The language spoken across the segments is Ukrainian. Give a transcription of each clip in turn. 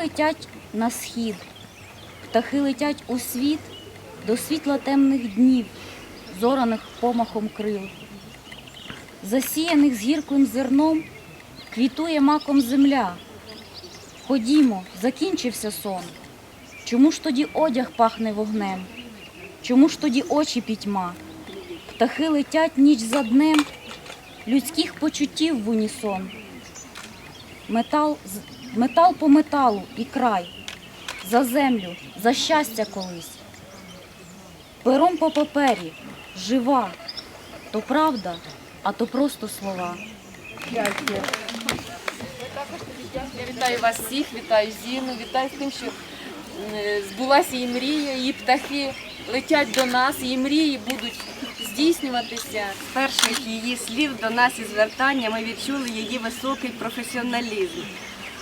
летять на схід, птахи летять у світ до світла темних днів, зораних помахом крил. Засіяних з гірким зерном квітує маком земля. Ходімо, закінчився сон. Чому ж тоді одяг пахне вогнем? Чому ж тоді очі пітьма? Птахи летять ніч за днем, людських почуттів в унісон. Метал, метал по металу і край, за землю, за щастя колись. Пером по папері, жива, то правда, а то просто слова. Я вітаю вас всіх, вітаю Зіну, вітаю з тим, що збулася її мрія, її птахи летять до нас, її мрії будуть здійснюватися. З перших її слів до нас і звертання ми відчули її високий професіоналізм.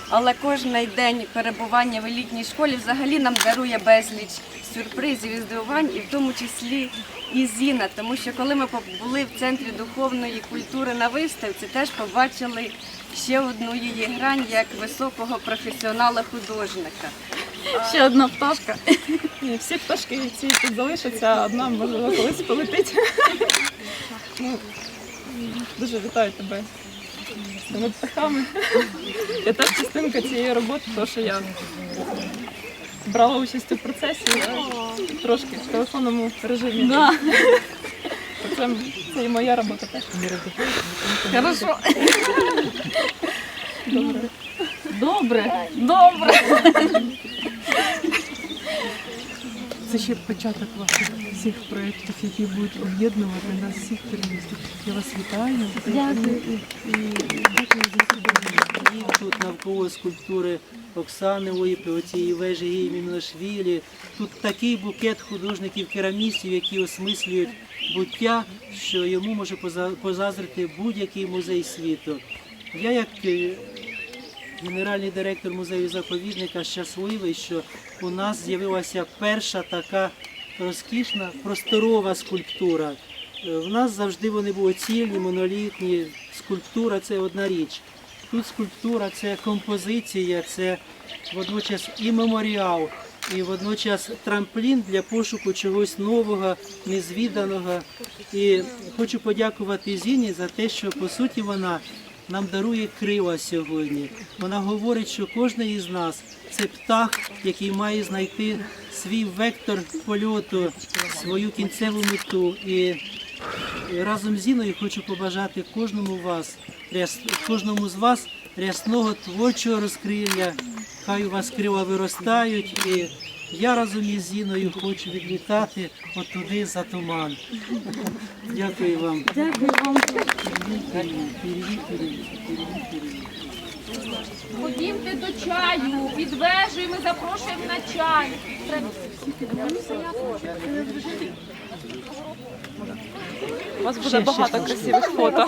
Але кожен день перебування в елітній школі взагалі нам дарує безліч сюрпризів і здивувань, і в тому числі і Зіна. Тому що коли ми були в центрі духовної культури на виставці, теж побачили ще одну її грань як високого професіонала-художника. Ще одна пташка. Ні, всі пташки ці тут залишаться, а одна можливо колись полетить. Ну, дуже вітаю тебе цими птахами. Я теж частинка цієї роботи, тому що я брала участь у процесі але трошки в телефонному режимі. Да. Це, це і моя робота теж. Хорошо. Добре. Добре, добре. Це ще початок ваших всіх проєктів, які будуть об'єднувати нас всіх перемістів. Я вас вітаю. Дякую. І дякую за. І тут навколо скульптури Оксани Ойпи, оцієї вежі її Міношвілі. Тут такий букет художників-керамістів, які осмислюють буття, що йому може позазрити будь-який музей світу. Я як е, генеральний директор музею заповідника щасливий, що у нас з'явилася перша така розкішна просторова скульптура. Е, В нас завжди вони були цільні, монолітні. Скульптура це одна річ. Тут скульптура це композиція, це водночас і меморіал, і водночас трамплін для пошуку чогось нового, незвіданого. І хочу подякувати Зіні за те, що по суті вона нам дарує крила сьогодні. Вона говорить, що кожен із нас це птах, який має знайти свій вектор польоту, свою кінцеву мету. І разом з Зіною хочу побажати кожному вас, кожному з вас рясного творчого розкриття. Хай у вас крила виростають. І я разом із Зіною хочу відлітати от туди за туман. Дякую вам. Дякую вам. Ходімте до чаю, під вежею ми запрошуємо на чай. У вас буде багато красивих фото.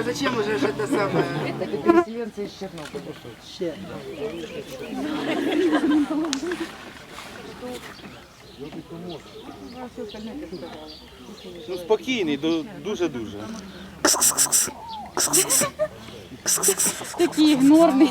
я зачем уже же это самое? Ще. Ну, спокійний, дуже-дуже. Такий ігнорний.